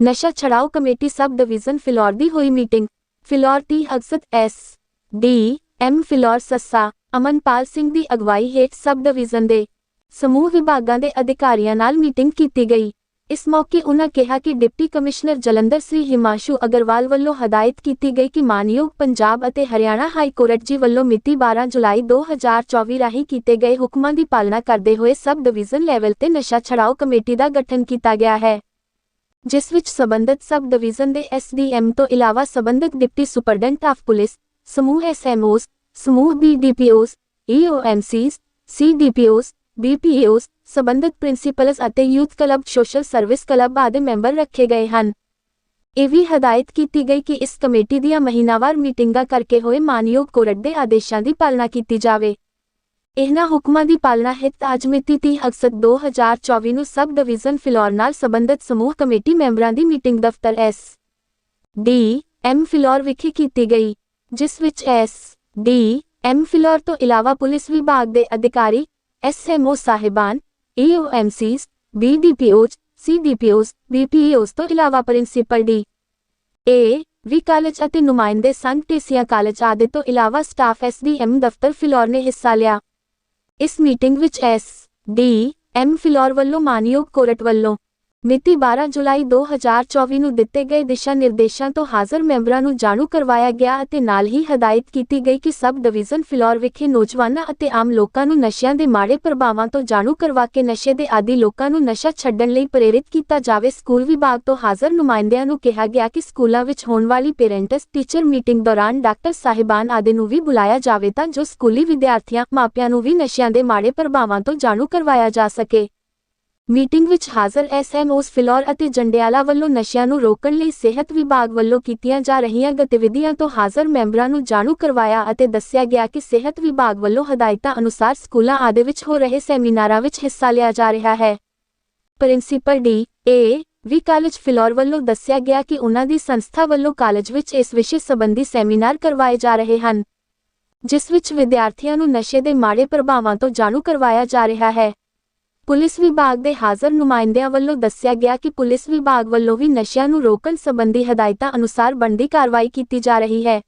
ਨਸ਼ਾ ਛੜਾਓ committee sub division Phillaur ਦੀ ਹੋਈ ਮੀਟਿੰਗ। ਫਿਲੌਰ ਟੀ ਅਕਸਤ ਐਸ ਡੀ ਐਮ ਫਿਲੌਰ ਸੱਸਾ ਅਮਨਪਾਲ ਸਿੰਘ ਦੀ ਅਗਵਾਈ ਹੇਠ ਸਬ ਡਿਵੀਜ਼ਨ ਦੇ ਸਮੂਹ ਵਿਭਾਗਾਂ ਦੇ ਅਧਿਕਾਰੀਆਂ ਨਾਲ ਮੀਟਿੰਗ ਕੀਤੀ ਗਈ। ਇਸ ਮੌਕੇ ਉਨ੍ਹਾਂ ਕਿਹਾ ਕਿ ਡਿਪਟੀ ਕਮਿਸ਼ਨਰ ਜਲੰਧਰ ਸ੍ਰੀ ਹਿਮਾਸ਼ੂ ਅਗਰਵਾਲ ਵੱਲੋਂ ਹਦਾਇਤ ਕੀਤੀ ਗਈ ਕਿ ਮਾਨਯੋਗ ਪੰਜਾਬ ਅਤੇ ਹਰਿਆਣਾ ਹਾਈ ਕੋਰਟ ਜੀ ਵੱਲੋਂ ਮਿਤੀ 12 ਜੁਲਾਈ 2024 ਰਾਹੀਂ ਕੀਤੇ ਗਏ ਹੁਕਮਾਂ ਦੀ ਪਾਲਣਾ ਕਰਦੇ ਹੋਏ ਸਬ ਡਿਵੀਜ਼ਨ ਲੈਵਲ ਤੇ ਨਸ਼ਾ ਛਡਾਓ ਕਮੇਟੀ ਦਾ ਗਠਨ ਕੀਤਾ ਗਿਆ ਹੈ। ਜਿਸ ਵਿੱਚ ਸਬੰਧਤ ਸਬ ਡਿਵੀਜ਼ਨ ਦੇ ਐਸਡੀਐਮ ਤੋਂ ਇਲਾਵਾ ਸਬੰਧਤ ਡਿਪਟੀ ਸੁਪਰਡੈਂਟ ਆਫ ਪੁਲਿਸ, ਸਮੂਹ ਐਸਐਮਓਜ਼ ਸਮੂਹ ਬੀਡੀਪੀਓਜ਼ ਈਓਐਮਸੀਜ਼ ਸੀਡੀਪੀਓਜ਼ ਬੀਪੀਓਜ਼ ਸਬੰਧਤ ਪ੍ਰਿੰਸੀਪਲਸ ਅਤੇ youth club, social service club ਆਦਿ ਮੈਂਬਰ ਰੱਖੇ ਗਏ ਹਨ। ਇਹ ਵੀ ਹਦਾਇਤ ਕੀਤੀ ਗਈ ਕਿ ਇਸ ਕਮੇਟੀ ਦੀਆਂ ਮਹੀਨਾਵਾਰ ਮੀਟਿੰਗਾਂ ਕਰਕੇ ਹੋਏ ਮਾਨਯੋਗ ਕੋਰਟ ਦੇ ਆਦੇਸ਼ਾਂ ਦੀ ਪਾਲਣਾ ਕੀਤੀ ਜਾਵੇ। ਇਹਨਾਂ ਹੁਕਮਾਂ ਦੀ ਪਾਲਣਾ ਹਿੱਤ ਅੱਜ ਮਿਤੀ 30 ਅਗਸਤ 2024 ਨੂੰ ਸਬ ਡਿਵੀਜ਼ਨ ਫਿਲੌਰ ਨਾਲ ਸਬੰਧਤ ਸਮੂਹ ਕਮੇਟੀ ਮੈਂਬਰਾਂ ਦੀ ਮੀਟਿੰਗ ਦਫ਼ਤਰ ਐਸ ਡੀ ਐਮ ਫਿਲੌਰ ਵਿਖੇ ਕੀਤੀ ਗਈ, ਜਿਸ ਵਿੱਚ ਐਸ ਡੀ ਐਮ ਫਿਲੌਰ ਤੋਂ ਇਲਾਵਾ ਪੁਲਿਸ ਵਿਭਾਗ ਦੇ ਅਧਿਕਾਰੀ ਐਸਐਮਓ ਸਾਹਿਬਾਨ ਈਓਐਮਸੀਜ਼ ਬੀਡੀਪੀਓਜ਼ ਸੀਡੀਪੀਓਜ਼ ਬੀਪੀਓਜ਼ ਤੋਂ ਇਲਾਵਾ principal D A V college ਅਤੇ ਨੁਮਾਇੰਦੇ ਸੰਘ ਟੇਸੀਆਂ ਕਾਲਜ ਆਦਿ ਤੋਂ ਇਲਾਵਾ ਸਟਾਫ ਐਸਡੀਐਮ ਦਫ਼ਤਰ ਫਿਲੌਰ ਨੇ ਹਿੱਸਾ ਲਿਆ। ਇਸ ਮੀਟਿੰਗ ਵਿੱਚ ਐਸ ਡੀ ਐਮ ਫਿਲੌਰ ਵੱਲੋਂ ਮਾਨਯੋਗ ਕੋਰਟ ਵੱਲੋਂ ਮਿਤੀ 12 ਜੁਲਾਈ 2024 ਨੂੰ ਦਿੱਤੇ ਗਏ ਦਿਸ਼ਾ ਨਿਰਦੇਸ਼ਾਂ ਤੋਂ ਹਾਜ਼ਰ ਮੈਂਬਰਾਂ ਨੂੰ ਜਾਣੂ ਕਰਵਾਇਆ ਗਿਆ ਅਤੇ ਨਾਲ ਹੀ ਹਦਾਇਤ ਕੀਤੀ ਗਈ ਕਿ ਸਬ ਡਿਵੀਜ਼ਨ ਫਿਲੌਰ ਵਿਖੇ ਨੌਜਵਾਨਾਂ ਅਤੇ ਆਮ ਲੋਕਾਂ ਨੂੰ ਨਸ਼ਿਆਂ ਦੇ ਮਾੜੇ ਪ੍ਰਭਾਵਾਂ ਤੋਂ ਜਾਣੂ ਕਰਵਾ ਕੇ ਨਸ਼ੇ ਦੇ ਆਦੀ ਲੋਕਾਂ ਨੂੰ ਨਸ਼ਾ ਛੱਡਣ ਲਈ ਪ੍ਰੇਰਿਤ ਕੀਤਾ ਜਾਵੇ, ਸਕੂਲ ਵਿਭਾਗ ਤੋਂ ਹਾਜ਼ਰ ਨੁਮਾਇੰਦਿਆਂ ਨੂੰ ਕਿਹਾ ਗਿਆ ਕਿ ਸਕੂਲਾਂ ਵਿੱਚ ਹੋਣ ਵਾਲੀ ਪੇਰੈਂਟਸ ਟੀਚਰ ਮੀਟਿੰਗ ਦੌਰਾਨ ਡਾਕਟਰ ਸਾਹਿਬਾਨ ਆਦਿ ਨੂੰ ਵੀ ਬੁਲਾਇਆ ਜਾਵੇ ਤਾਂ ਜੋ ਸਕੂਲੀ ਵਿਦਿਆਰਥੀਆਂ, ਮਾਪਿਆਂ ਨੂੰ ਵੀ ਨਸ਼ਿਆਂ ਦੇ ਮਾੜੇ ਪ੍ਰਭਾਵਾਂ ਤੋਂ ਜਾਣੂ ਕਰਵਾਇਆ ਜਾ ਸਕੇ। ਮੀਟਿੰਗ ਵਿੱਚ ਹਾਜ਼ਰ ਐਸਐਮਓਸ ਫਿਲੌਰ ਅਤੇ ਜੰਡਿਆਲਾ ਵੱਲੋਂ ਨਸ਼ਿਆਂ ਨੂੰ ਰੋਕਣ ਲਈ ਸਿਹਤ ਵਿਭਾਗ ਵੱਲੋਂ ਕੀਤੀਆਂ ਜਾ ਰਹੀਆਂ ਗਤੀਵਿਧੀਆਂ ਤੋਂ ਹਾਜ਼ਰ ਮੈਂਬਰਾਂ ਨੂੰ ਜਾਣੂ ਕਰਵਾਇਆ ਅਤੇ ਦੱਸਿਆ ਗਿਆ ਕਿ ਸਿਹਤ ਵਿਭਾਗ ਵੱਲੋਂ ਹਦਾਇਤਾਂ ਅਨੁਸਾਰ ਸਕੂਲਾਂ ਆਦਿ ਵਿੱਚ ਹੋ ਰਹੇ ਸੈਮੀਨਾਰਾਂ ਵਿੱਚ ਹਿੱਸਾ ਲਿਆ ਜਾ ਰਿਹਾ ਹੈ। Principal D. A. V. College Phillaur ਵੱਲੋਂ ਦੱਸਿਆ ਗਿਆ ਕਿ ਉਨ੍ਹਾਂ ਦੀ ਸੰਸਥਾ ਵੱਲੋਂ ਕਾਲਜ ਵਿੱਚ ਇਸ ਵਿਸ਼ੇ ਸੰਬੰਧੀ ਸੈਮੀਨਾਰ ਕਰਵਾਏ ਜਾ ਰਹੇ ਹਨ, ਜਿਸ ਵਿੱਚ ਵਿਦਿਆਰਥੀਆਂ ਨੂੰ ਨਸ਼ੇ ਦੇ ਮਾੜੇ ਪ੍ਰਭਾਵਾਂ ਤੋਂ ਜਾਣੂ ਕਰਵਾਇਆ ਜਾ ਰਿਹਾ ਹੈ। ਪੁਲਿਸ ਵਿਭਾਗ ਦੇ ਹਾਜ਼ਰ ਨੁਮਾਇੰਦਿਆਂ ਵੱਲੋਂ ਦੱਸਿਆ ਗਿਆ ਕਿ ਪੁਲਿਸ ਵਿਭਾਗ ਵੱਲੋਂ ਵੀ ਨਸ਼ਿਆਂ ਨੂੰ ਰੋਕਣ ਸੰਬੰਧੀ ਹਦਾਇਤਾਂ ਅਨੁਸਾਰ ਬਣਦੀ ਕਾਰਵਾਈ ਕੀਤੀ ਜਾ ਰਹੀ ਹੈ।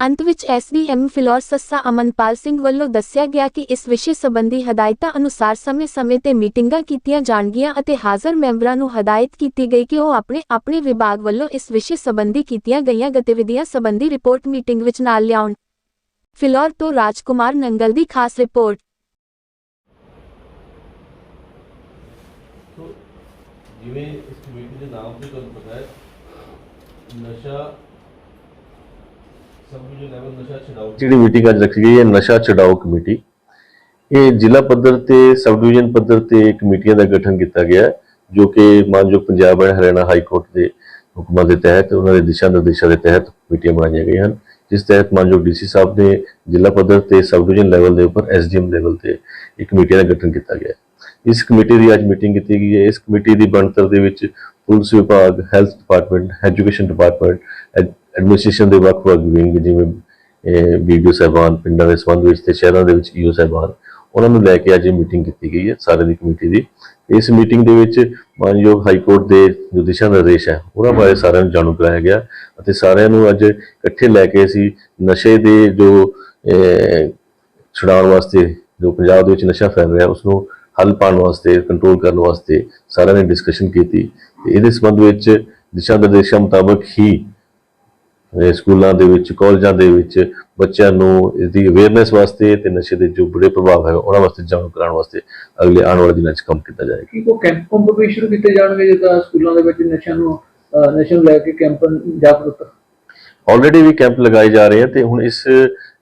ਅੰਤ ਵਿੱਚ ਐਸਡੀਐਮ ਫਿਲੌਰ ਸੱਸਾ ਅਮਨਪਾਲ ਸਿੰਘ ਵੱਲੋਂ ਦੱਸਿਆ ਗਿਆ ਕਿ ਇਸ ਵਿਸ਼ੇ ਸੰਬੰਧੀ ਹਦਾਇਤਾਂ ਅਨੁਸਾਰ ਸਮੇਂ-ਸਮੇਂ ਤੇ ਮੀਟਿੰਗਾਂ ਕੀਤੀਆਂ ਜਾਣਗੀਆਂ ਅਤੇ ਹਾਜ਼ਰ ਮੈਂਬਰਾਂ ਨੂੰ ਹਦਾਇਤ ਕੀਤੀ ਗਈ ਕਿ ਉਹ ਆਪਣੇ ਆਪਣੇ ਵਿਭਾਗ ਵੱਲੋਂ ਇਸ ਵਿਸ਼ੇ ਸੰਬੰਧੀ ਕੀਤੀਆਂ ਗਈਆਂ ਗਤੀਵਿਧੀਆਂ ਸੰਬੰਧੀ ਰਿਪੋਰਟ ਮੀਟਿੰਗ ਵਿੱਚ ਨਾਲ ਲਿਆਉਣ। ਫਿਲੌਰ ਤੋਂ ਰਾਜਕੁਮਾਰ ਨੰਗਲ ਦੀ ਖਾਸ ਰਿਪੋਰਟ। ਜਿਵੇਂ ਇਸ ਕਮੇਟੀ ਦੇ ਨਾਮ ਤੋਂ ਤੁਹਾਨੂੰ ਪਤਾ ਹੈ, ਨਸ਼ਾ ਜਿਹੜੀ ਮੀਟਿੰਗ ਅੱਜ ਰੱਖੀ ਗਈ ਹੈ, ਨਸ਼ਾ ਛਡਾਓ ਕਮੇਟੀ ਇਹ ਜ਼ਿਲ੍ਹਾ ਪੱਧਰ ਤੇ ਸਬ ਡਿਵੀਜ਼ਨ ਪੱਧਰ ਤੇ ਕਮੇਟੀਆਂ ਦਾ ਗਠਨ ਕੀਤਾ ਗਿਆ ਜੋ ਕਿ ਮਾਨਯੋਗ Punjab and Haryana high court ਦੇ ਹੁਕਮਾਂ ਦੇ ਤਹਿਤ, ਉਹਨਾਂ ਦੇ ਦਿਸ਼ਾ ਨਿਰਦੇਸ਼ਾਂ ਦੇ ਤਹਿਤ ਕਮੇਟੀਆਂ ਬਣਾਈਆਂ ਗਈਆਂ ਹਨ। ਜਿਸ ਤਹਿਤ ਮਾਨਯੋਗ ਡੀਸੀ ਸਾਹਿਬ ਨੇ ਜ਼ਿਲ੍ਹਾ ਪੱਧਰ ਤੇ ਸਬ ਡਿਵੀਜ਼ਨ ਲੈਵਲ ਦੇ ਉੱਪਰ ਐਸਡੀਐਮ ਲੈਵਲ ਤੇ ਇੱਕ ਕਮੇਟੀ ਦਾ ਗਠਨ ਕੀਤਾ ਗਿਆ ਇਸ ਕਮੇਟੀ ਦੀ ਅੱਜ ਮੀਟਿੰਗ ਕੀਤੀ ਗਈ ਹੈ। ਇਸ ਕਮੇਟੀ ਦੀ ਬਣਤਰ ਦੇ ਵਿੱਚ ਪੁਲਿਸ ਵਿਭਾਗ, health department, education department administration ਦੇ ਵੱਖ-ਵੱਖ ਵਿੰਗ ਜਿਵੇਂ ਵੀਡੀਓ ਸਾਹਿਬਾਨ ਪਿੰਡਾਂ ਦੇ ਸੰਬੰਧ ਵਿੱਚ ਤੇ ਸ਼ਹਿਰਾਂ ਦੇ ਵਿੱਚ ਈਓ ਸਾਹਿਬਾਨ, ਉਹਨਾਂ ਨੂੰ ਲੈ ਕੇ ਅੱਜ ਇਹ ਮੀਟਿੰਗ ਕੀਤੀ ਗਈ ਹੈ ਸਾਰੇ ਦੀ ਕਮੇਟੀ ਦੀ। ਇਸ ਮੀਟਿੰਗ ਦੇ ਵਿੱਚ ਮਾਨਯੋਗ ਹਾਈ ਕੋਰਟ ਦੇ ਜੋ ਦਿਸ਼ਾ ਨਿਰਦੇਸ਼ ਹੈ ਉਹਨਾਂ ਬਾਰੇ ਸਾਰਿਆਂ ਨੂੰ ਜਾਣੂ ਕਰਾਇਆ ਗਿਆ ਅਤੇ ਸਾਰਿਆਂ ਨੂੰ ਅੱਜ ਇਕੱਠੇ ਲੈ ਕੇ ਅਸੀਂ ਨਸ਼ੇ ਦੇ ਜੋ ਛੁਡਾਉਣ ਵਾਸਤੇ ਜੋ ਪੰਜਾਬ ਦੇ ਵਿੱਚ ਨਸ਼ਾ ਫੈਲ ਰਿਹਾ ਉਸ ਨੂੰ ਹੱਲ ਪਾਉਣ ਵਾਸਤੇ ਕੰਟਰੋਲ ਕਰਨ ਵਾਸਤੇ ਸਾਰਿਆਂ ਨੇ ਡਿਸਕਸ਼ਨ ਕੀਤੀ। ਤੇ ਇਹਦੇ ਸੰਬੰਧ ਵਿੱਚ ਦਿਸ਼ਾ ਨਿਰਦੇਸ਼ਾਂ ਮੁਤਾਬਕ ਹੀ ਸਕੂਲਾਂ ਦੇ ਵਿੱਚ ਕਾਲਜਾਂ ਦੇ ਵਿੱਚ ਬੱਚਿਆਂ ਨੂੰ ਇਸ ਦੀ ਅਵੇਅਰਨੈਸ ਵਾਸਤੇ ਤੇ ਨਸ਼ੇ ਦੇ ਜੋ ਬੁਰੇ ਪ੍ਰਭਾਵ ਹੈ ਉਹਨਾਂ ਵਾਸਤੇ ਜਾਣੂ ਕਰਾਉਣ ਵਾਸਤੇ ਅਗਲੇ ਆਉਣ ਵਾਲੇ ਦਿਨਾਂ 'ਚ ਕੰਮ ਕੀਤਾ ਜਾਏਗਾ। ਕੀ ਕੋ ਕੈਂਪ ਕੰਪ ਵੀ ਸ਼ੁਰੂ ਕੀਤੇ ਜਾਣਗੇ ਜਿੱਦਾਂ ਸਕੂਲਾਂ ਦੇ ਵਿੱਚ ਨਸ਼ਿਆਂ ਨੂੰ ਅਹ ਨਸ਼ੇ ਨੂੰ ਲੈ ਕੇ ਕੈਂਪ ਜਾਗਰੂਕਤਾ? ਆਲਰੇਡੀ ਵੀ ਕੈਂਪ ਲਗਾਏ ਜਾ ਰਹੇ ਆ ਤੇ ਹੁਣ ਇਸ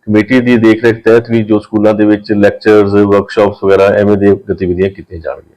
ਕਮੇਟੀ ਦੀ ਦੇਖਰੇਖ ਤਹਿਤ ਵੀ ਜੋ ਸਕੂਲਾਂ ਦੇ ਵਿੱਚ ਲੈਕਚਰਸ ਵਰਕਸ਼ਾਪਸ ਵਗੈਰਾ ਐਵੇਂ ਦੇ ਗਤੀਵਿਧੀਆਂ ਕੀਤੀਆਂ ਜਾਣਗੀਆਂ।